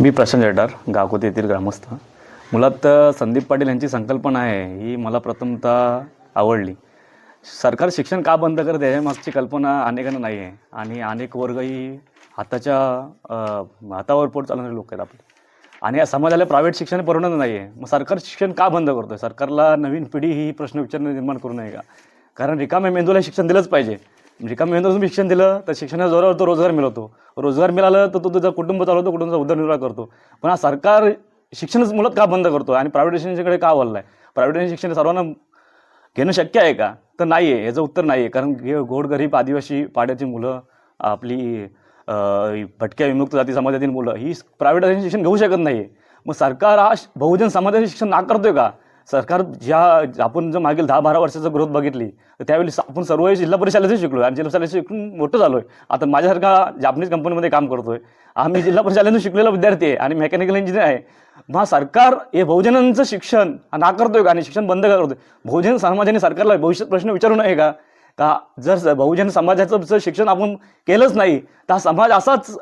मी प्रशांत जडार गावकोती येथील ग्रामस्थ. मुळात संदीप पाटील यांची संकल्पना आहे ही मला प्रथमतः आवडली. सरकार शिक्षण का बंद करते आहे मागची कल्पना अनेकांना नाही आहे. आणि अनेक वर्गही हाताच्या हातावर पोट चालणारे लोक आहेत आपले. आणि या समाजाला प्रायव्हेट शिक्षण परवडत नाही आहे. मग सरकार शिक्षण का बंद करतो आहे सरकारला नवीन पिढी ही प्रश्न विचारणं निर्माण करू नये का? कारण रिकाम्या मेंदूला शिक्षण दिलंच पाहिजे. रिकाम्या मेंदूला तुम्ही शिक्षण दिलं तर शिक्षणाच्या जोरावर तो रोजगार मिळवतो. रोजगार मिळालं तर तो तुझा कुटुंब चालवतो कुटुंबाचा उदरनिर्वाह करतो. पण हा सरकार शिक्षणच मुळात का बंद करतो आणि प्रायव्हेटायझेशनकडे का वळला आहे प्रायव्हेटायझेशन शिक्षण सर्वांना घेणं शक्य आहे का? तर नाही आहे याचं उत्तर नाही आहे कारण हे आदिवासी पाड्याची मुलं आपली भटक्या विमुक्त जाती समाजातील मुलं ही प्रायव्हेटायझेशन शिक्षण घेऊ शकत नाही मग सरकार हा बहुजन समाजाचे शिक्षण नाकारतोय का? सरकार ज्या आपण जर मागील दहा बारा वर्षाचं ग्रोथ बघितली तर त्यावेळी आपण सर्व जिल्हा परिषदेचे शिकलो आणि जिल्हा परिषदेचे शिकून मोठं झालो आहे आता माझ्यासारखा जापनीज कंपनीमध्ये काम करतोय. आम्ही जिल्हा परिषदेनं शिकलेला विद्यार्थी आहे आणि मेकॅनिकल इंजिनियर आहे. मग सरकार हे बहुजनांचं शिक्षण नाकारतोय का? आणि शिक्षण बंद का करतोय? बहुजन समाजाने सरकारला भविष्यात प्रश्न विचारू नये का? का जर बहुजन समाजाचं जर शिक्षण आपण केलंच नाही तर हा समाज असाच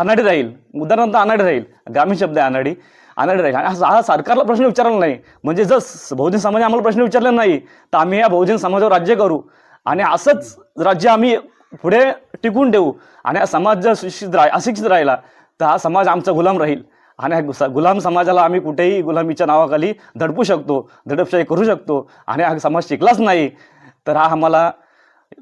अनाडी राहील उदाहरणार्थ अनाडी राहील ग्रामीण शब्द आहे अनाडी अनाडी राहील आणि हा सरकारला प्रश्न विचारला नाही म्हणजे जर बहुजन समाजाने आम्हाला प्रश्न विचारला नाही तर आम्ही या बहुजन समाजावर राज्य करू आणि असंच राज्य आम्ही पुढे टिकून ठेवू आणि हा समाज जर सुशिक्षित राह अशिक्षित राहिला तर हा समाज आमचा गुलाम राहील आणि हा गुलाम समाजाला आम्ही कुठेही गुलामीच्या नावाखाली धडपू शकतो धडपशाही करू शकतो आणि हा समाज शिकलाच नाही तर हा आम्हाला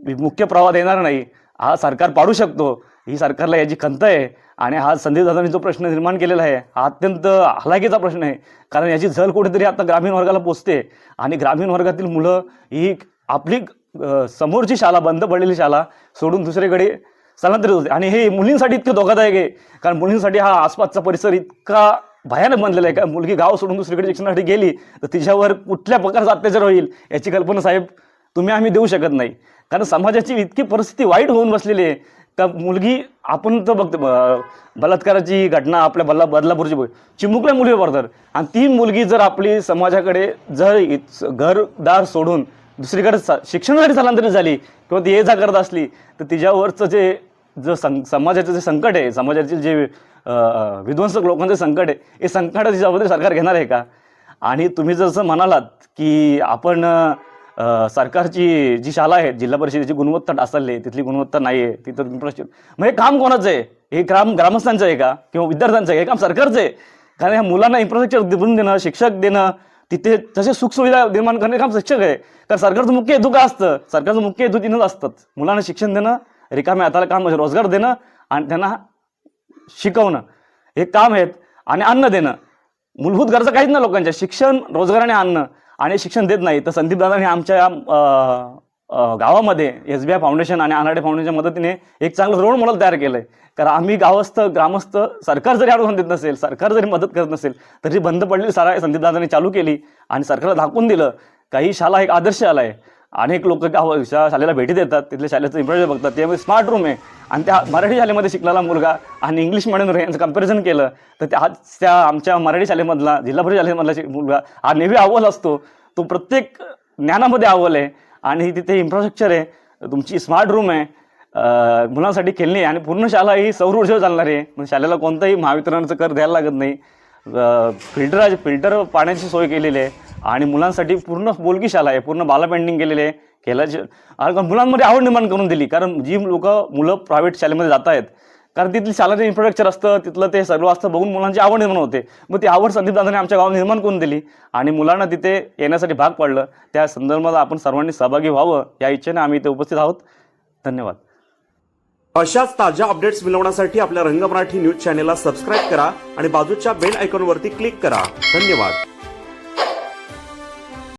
मुख्य प्रवाह देणार नाही हा सरकार पाडू शकतो ही सरकारला याची खंत आहे. आणि हा संदीप दादांनी जो प्रश्न निर्माण केलेला आहे हा अत्यंत हलाखीचा प्रश्न आहे. कारण याची झल कुठेतरी आता ग्रामीण वर्गाला पोचते. आणि ग्रामीण वर्गातील मुलं ही आपली समोरची शाळा बंद पडलेली शाळा सोडून दुसरीकडे स्थलांतरित होते. आणि हे मुलींसाठी इतकं धोकादायक आहे. कारण मुलींसाठी हा आसपासचा परिसर इतका भयानक बनलेला आहे. का मुलगी गाव सोडून दुसरीकडे शिक्षणासाठी गेली तर तिच्यावर कुठल्या प्रकारचा अत्याचार होईल याची कल्पना साहेब तुम्ही आम्ही देऊ शकत नाही. कारण समाजाची इतकी परिस्थिती वाईट होऊन बसलेली आहे. त्या मुलगी आपण तर बघतो ब- बलात्काराची घटना आपल्या बल्ला बदलापूरची बघ चिमुकल्या मुली पडतात आणि ती मुलगी जर आपली समाजाकडे जर घरदार सोडून दुसरीकडे स- शिक्षणासाठी स्थलांतरित झाली किंवा ती ये जा करत असली तर तिच्यावरचं जे जो सं समाजाचं जे संकट आहे समाजाचे जे विध्वंसक लोकांचं संकट आहे हे संकट तिच्याबद्दल सरकार घेणार आहे का? आणि तुम्ही जसं म्हणालात की आपण सरकारची जी शाळा आहे जिल्हा परिषदेची गुणवत्ता ढासळली आहे तिथली गुणवत्ता नाही आहे तिथं तुम्ही प्रश्न मग हे काम कोणाचं आहे? हे काम ग्रामस्थांचं आहे का? किंवा विद्यार्थ्यांचं आहे? हे काम सरकारचं आहे? कारण ह्या मुलांना इन्फ्रास्ट्रक्चर देऊन देणं शिक्षक देणं तिथे तसे सुखसुविधा निर्माण करणे हे काम शिक्षक आहे. कारण सरकारचं मुख्य हेतू का असतं? सरकारचं मुख्य हेतू तिथंच असतात. मुलांना शिक्षण देणं रिकाम्या हाताला काम रोजगार देणं आणि त्यांना शिकवणं. हे काम आहेत. आणि अन्न देणं. मूलभूत गरजा काहीच ना लोकांच्या. शिक्षण रोजगार आणि अन्न. आणि शिक्षण देत नाही. तर संदीप दादांनी आमच्या गावामध्ये एस बी आय फाउंडेशन आणि अनाडे फाउंडेशनच्या मदतीने एक चांगलं रोल मॉडेल तयार केलं आहे कारण आम्ही गावस्थ ग्रामस्थ सरकार जरी अडवून देत नसेल सरकार जरी मदत करत नसेल तरी बंद पडलेली शाळा संदीप दादांनी चालू केली आणि सरकारला दाखवून दिलं. काही शाळा एक आदर्श आला आहे अनेक लोक गाव शा- शाळेला भेटी देतात तिथल्या शाळेचं इम्प्रेशन बघतात त्यामध्ये स्मार्ट रूम आहे. आणि त्या मराठी शाळेमध्ये शिकलेला मुलगा आणि इंग्लिश मिडियम यांचं कंपॅरिझन केलं तर त्या आज त्या आमच्या मराठी शाळेमधला जिल्हा परिषद शाळेमधला मुलगा हा नेहमी अव्वल असतो. तो प्रत्येक ज्ञानामध्ये अव्वल आहे. आणि तिथे इन्फ्रास्ट्रक्चर आहे. तुमची स्मार्ट रूम आहे. मुलांसाठी खेळणी आहे. आणि पूर्ण शाळा ही सौर ऊर्जेवर चालणार आहे. म्हणजे शाळेला कोणताही महावितरणाचं कर द्यायला लागत नाही. फिल्टर फिल्टर पाण्याची सोय केलेली आहे. आणि मुलांसाठी पूर्ण बोलकी शाळा आहे पूर्ण बाला पेंटिंग केलेली आहे मुलांमध्ये आवड निर्माण करून दिली कारण जी लोक मुलं प्रायव्हेट शाळेमध्ये जात आहेत कारण तिथली शाळेचं इन्फ्रास्ट्रक्चर असतं तिथलं ते सर्व असतं बघून मुलांची आवड निर्माण होते. मग ती आवड संदीप दादाने आमच्या गावात निर्माण करून दिली आणि मुलांना तिथे येण्यासाठी भाग पडलं. त्या संदर्भात आपण सर्वांनी सहभागी व्हावं या इच्छेने आम्ही इथे उपस्थित आहोत. धन्यवाद. अशाच ताज्या अपडेट्स मिळवण्यासाठी आपल्या रंग मराठी न्यूज चॅनेलला सबस्क्राईब करा आणि बाजूच्या बेल आयकॉनवरती क्लिक करा. धन्यवाद.